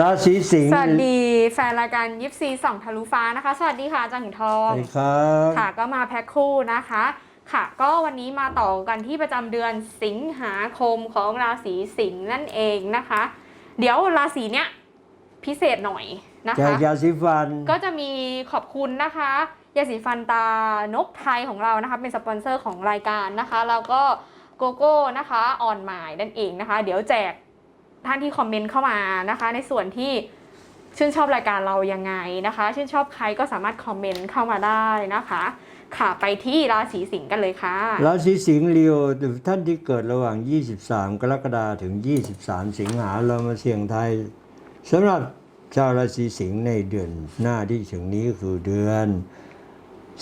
ราศีสิงห์สวัสดีแฟนรายการยิปซีสองทะลุฟ้านะคะ สวัสดีค่ะอาจังทอสงวัสดีครับค่ะก็มาแพ็คคู่นะคะ ค่ะ ก็วันนี้มาต่อกันที่ประจำเดือนสิงหาคมของราศีสิงห์นั่นเองนะคะ เดี๋ยวราศีเนี้ยพิเศษหน่อยนะแจกคะ ยาสีฟัน ก็จะมีขอบคุณนะคะยาสีฟันตานกไทยของเรานะคะ เป็นสปอนเซอร์ของรายการนะคะ แล้วก็โกโก้นะคะออนหมายนั่นเองนะคะ เดี๋ยวแจก ท่านที่คอมเมนต์เข้ามานะคะ ในส่วนที่ชื่นชอบรายการเรายังไงนะคะ ชื่นชอบใครก็สามารถคอมเมนต์เข้ามาได้นะคะ ค่ะไปที่ราศีสิงห์กันเลยค่ะ ราศีสิงห์เลีโอท่านที่เกิดระหว่าง 23 กรกฎาคมถึง 23 สิงหาเรามาเสี่ยงไทยสำหรับชาวราศีสิงห์ในเดือนหน้าที่ถึงนี้คือเดือน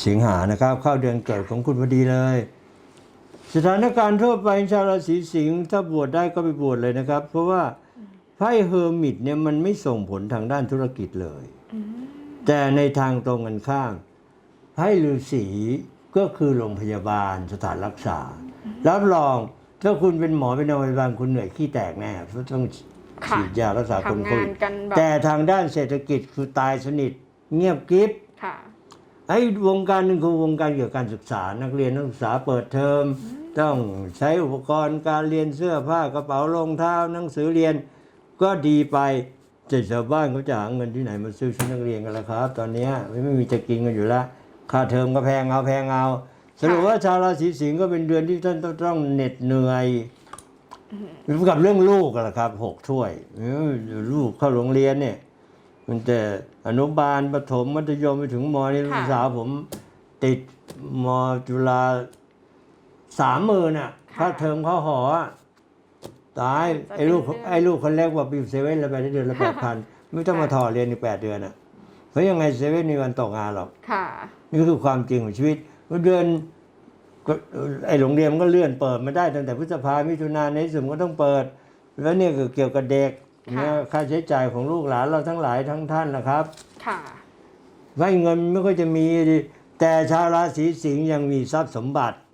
สิงหานะครับ เข้าเดือนเกิดของคุณพอดีเลย สถานการณ์ทั่วไปชาวราศีสิงห์ถ้าบวชได้ก็ไปบวชเลยนะครับ เพราะว่า ไพ่เฮอร์มิตเนี่ยมันไม่ส่งผลทางด้านธุรกิจเลย แต่ในทางตรงกันข้ามไพ่ฤาษีก็คือโรงพยาบาลสถานรักษา รับรองถ้าคุณเป็นหมอเป็นโรงพยาบาลคุณเหนื่อยขี้แตกแน่เพราะต้องค่ะฉีดยารักษาคนทำโคงาวินดกันแบบแต่ทางด้านเศรษฐกิจคือตายสนิท เงียบกริบค่ะไอ้วงการหนึ่งคือวงการเกี่ยวกับการศึกษา นักเรียนนักศึกษาเปิดเทอม ต้องใช้อุปกรณ์การเรียนเสื้อผ้ากระเป๋ารองเท้าหนังสือเรียน ก็ดีไปแต่ชาวบ้านเขาจะหาเงินที่ไหนมาซื้อชุดนักเรียนกันล่ะครับ ตอนเนี้ยไม่มีจะกินกันอยู่แล้วค่าเทอมก็แพงเอาแพงเอาสรุปว่าชาวราศีสิงห์ก็เป็นเดือนที่ท่านต้องต้องเหน็ดเหนื่อยกับเรื่องลูกกันล่ะครับหกถ้วยเออลูกเข้าโรงเรียนเนี่ย มันแต่อนุบาลประถมมัธยมไปถึงมนี่ค่ะลูกสาวผมติดมจุฬาสามหมื่นอะค่าเทอมเขาหออะ ตายจะไอ้ลูกเป็นเรื่องไอ้ลูกคนแรกว่าปีเซเว่นแล้วไปได้เดือนละแปดพันไม่ต้องมาถอเรียนอีกแปดเดือนอะเพราะยังไงเซเว่นมีวันตกงานหรอกค่ะนี่คือความจริงของชีวิตเดือนก็ไอ้โรงเรียนมันก็เลื่อนเปิดมาได้ตั้งแต่พฤษภามิถุนายนในที่สุดมันก็ต้องเปิด แล้วเนี่ยก็เกี่ยวกับเด็กค่ะเนี่ยค่าใช้จ่ายของลูกหลานเราทั้งหลายทั้งท่านนะครับ ค่ะไม่เงินไม่ค่อยจะมีดิแต่ชาวราศีสิงห์ยังมีทรัพย์สมบัติอ่า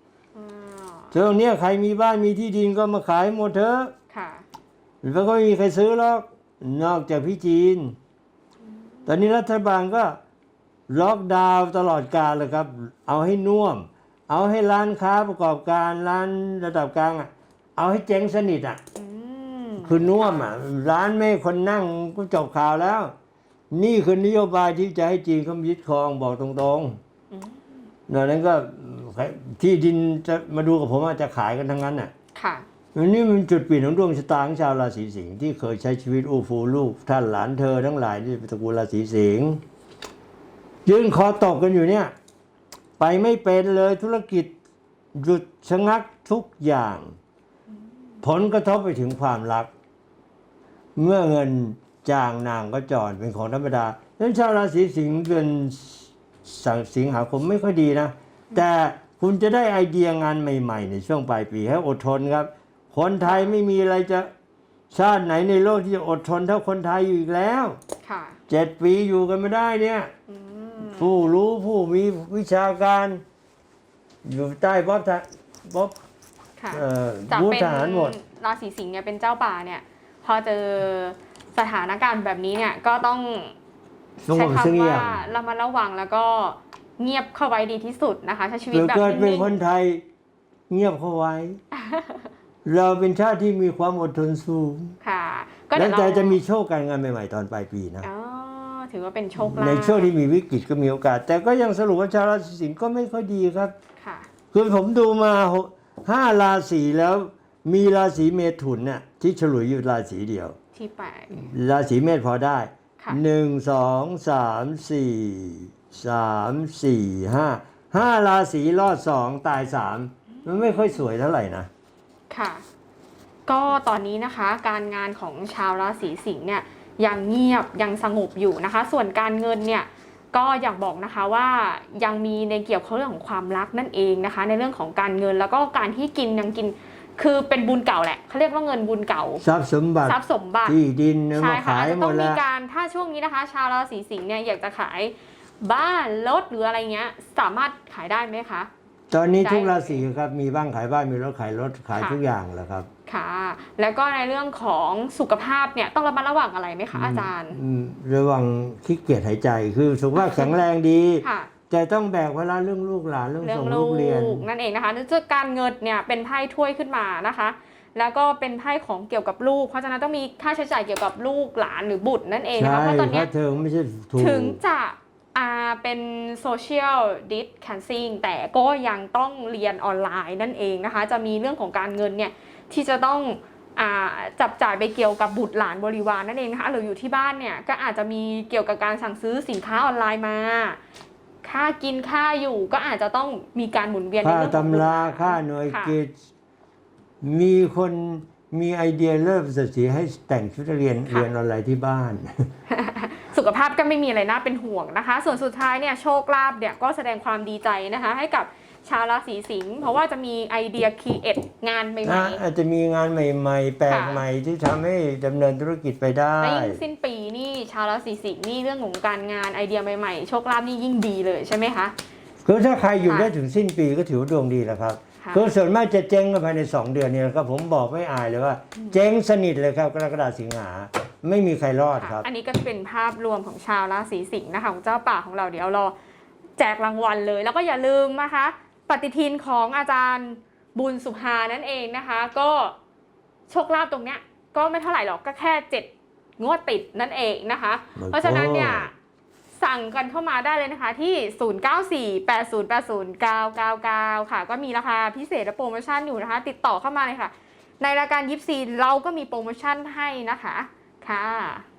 ช่วงเนี้ยใครมีบ้านมีที่ดินก็มาขายหมดเถอะค่ะแล้วก็ไม่มีใครซื้อหรอกนอกจากพี่จีน ตอนนี้รัฐบาลก็ล็อกดาวน์ตลอดกาลเลยครับ เอาให้น่วม เอาให้ร้านค้าประกอบการร้านระดับกลางอะ เอาให้เจ๊งสนิทอะอืมคือน่วมอะ ร้านไม่ให้คนนั่งก็จบข่าวแล้ว นี่คือนโยบายที่จะให้จีนเขายึดครองบอกตรงๆดังนั้นก็ ที่ดินจะมาดูกับผมว่าจะขายกันทั้งนั้นอะค่ะอันนี้มันจุดเปลี่ยนของดวงชะตาของชาวราศีสิงห์ที่เคยใช้ชีวิตอู้ฟูลูกท่านหลานเธอทั้งหลายที่เป็นตระกูลราศีสิงห์ยืนคอตกกันอยู่เนี่ย ไปไม่เป็นเลยธุรกิจหยุดชะงักทุกอย่าง ผลกระทบไปถึงความรัก เมื่อเงินจางนางก็จรเป็นของธรรมดาดังนั้นชาวราศีสิงห์เดือนสังสิงหาคมไม่ค่อยดีนะ แต่ คุณจะได้ไอเดียงานใหม่ๆ ในช่วงปลายปีให้อดทนครับ คนไทยไม่มีอะไรจะชาติไหนในโลกที่จะอดทนเท่าคนไทยอยู่อีกแล้วค่ะเจ็ดปีอยู่กันไม่ได้เนี่ยอืมผู้รู้ผู้มีวิชาการ อยู่ใต้บ๊อบทะบ๊อบค่ะเอ่อจากบูธเป็นทหารหมดราศีสิงห์เนี่ยเป็นเจ้าป่าเนี่ย พอเจอสถานการณ์แบบนี้เนี่ยก็ต้องสงใช้บเสคำงี่ยว่ามระมัดระวังแล้วก็ เงียบเข้าไว้ดีที่สุดนะคะใช้ชีวิตเกิดแบบเกิดเป็นนิ่งคนไทยเงียบเข้าไว้ เราเป็นชาติที่มีความอดทนสูง ๆค่ะ ก็แล้เดี๋ยววแต่เราจะมีโชคการงานใหม่ๆตอนปลายปีนะ อ๋อถือว่าเป็นโชคลาภในช่วงที่มีวิกฤตก็มีโอกาส แต่ก็ยังสรุปว่าชาวราศีสิงห์ก็ไม่ค่อยดีครับ ค่ะ คือผมดูมาหกห้าราศีแล้วมีราศีเมถุนเนี่ยที่ฉลุยอยู่ราศีเดียว ที่แปด ราศีเมษพอได้ค่ะ หนึ่งสองสามสี่ สามสี่ห้าห้าราศีรอดสองตายสามมันไม่ค่อยสวยเท่าไหร่นะ ค่ะ ก็ตอนนี้นะคะการงานของชาวราศีสิงห์เนี่ยยังเงียบยังสงบอยู่นะคะ ส่วนการเงินเนี่ยก็อยากบอกนะคะว่ายังมีในเกี่ยวกับเรื่องของความรักนั่นเองนะคะ ในเรื่องของการเงินแล้วก็การที่กินยังกินคือเป็นบุญเก่าแหละเขาเรียกว่าเงินบุญเก่าทรัพย์สมบัติทรัพย์สมบัติที่ดินใช่มาค่ะขายอาจจะหมต้อดงมีแล้วการถ้าช่วงนี้นะคะ ชาวราศีสิงห์เนี่ยอยากจะขาย บ้านรถหรืออะไรเงี้ย สามารถขายได้ไหมคะ ตอนนี้ได้ทุกราศีครับมีบ้างขายบ้านมีรถขายรถขายค่ะ ทุกอย่างแหละครับค่ะ แล้วก็ในเรื่องของสุขภาพเนี่ยต้องระมัดระวังอะไรไหมคะอาจารย์ อืมระวังขี้เกียจหายใจคือสุขภาพแข็งแรงดีค่ะแต่ต้องแบกเวลาเรื่องลูกหลานเรื่องเรื่อส่งงลูลูกเรียน กนั่นเองนะคะเนื่องจากการเงินเนี่ยเป็นไพ่ถ้วยขึ้นมานะคะ แล้วก็เป็นไพ่ของเกี่ยวกับลูก เพราะฉะนั้นต้องมีค่าใช้จ่ายเกี่ยวกับลูกหลานหรือบุตรนั่นเองนะใช่คะเพราะตอนเพเนี้ยราะเธอไม่ใช่ถูก ถึงจะ อ่าเป็นโซเชียลดิสแคนซิ่งแต่ก็ยังต้องเรียนออนไลน์นั่นเองนะคะ จะมีเรื่องของการเงินเนี่ยที่จะต้องอ่าจับจ่ายไปเกี่ยวกับบุตรหลานบริวารนั่นเองนะคะหรืออยู่ที่บ้านเนี่ยก็อาจจะมีเกี่ยวกับการสั่งซื้อสินค้าออนไลน์มา ค่ากินค่าอยู่ก็อาจจะต้องมีการหมุนเวียนในค่าเรื่องของบุตตำรหราลานค่าหน่วยค่ะกิจมีคนมีไอเดียเริ่มสสีให้แต่งชุดนักเรียนเรียนออนไลน์ที่บ้าน สุขภาพก็ไม่มีอะไรน่าเป็นห่วงนะคะ ส่วนสุดท้ายเนี่ยโชคลาภเนี่ยก็แสดงความดีใจนะคะ ให้กับชาวราศีสิงห์เพราะว่าจะมีไอเดียคีเอทงานใหม่ นะอาจจะมีงานใหม่ ๆ แปลกค่ะใหม่ที่ทำให้ดำเนินธุรกิจไปได้ ๆและยิ่งสิ้นปีนี่ชาวราศีสิงห์นี่เรื่องของการงานไอเดียใหม่ๆ โชคลาภนี่ยิ่งดีเลยใช่ไหมคะ คือถ้าใครอยู่ค่ะได้ถึงสิ้นปีก็ถือว่าดวงดีแล้วครับ ค่ะคือส่วนมากจะเจ๊งกันภายใน 2 เดือนเนี่ยนะครับผมบอกไม่อายเลยว่า เจ๊งสนิทเลยครับกรกฎาสิงหา ไม่มีใครรอดครับ อันนี้ก็จะเป็นภาพรวมของชาวราศีสิงห์นะคะของเจ้าป่าของเราเดี๋ยวรอแจกรางวัลเลย แล้วก็อย่าลืมนะคะ ปฏิทินของอาจารย์บุญสุภานั่นเองนะคะ ก็โชคลาภตรงเนี้ยก็ไม่เท่าไหร่หรอกก็แค่เจ็ดงวดติดนั่นเองนะคะมันก็เพราะฉะนั้นเนี่ยสั่งกันเข้ามาได้เลยนะคะที่ 0948080999 ค่ะ ก็มีราคาพิเศษและโปรโมชั่นอยู่นะคะ ติดต่อเข้ามาเลยค่ะ ในรายการยิปซีเราก็มีโปรโมชั่นให้นะคะ ค่ะ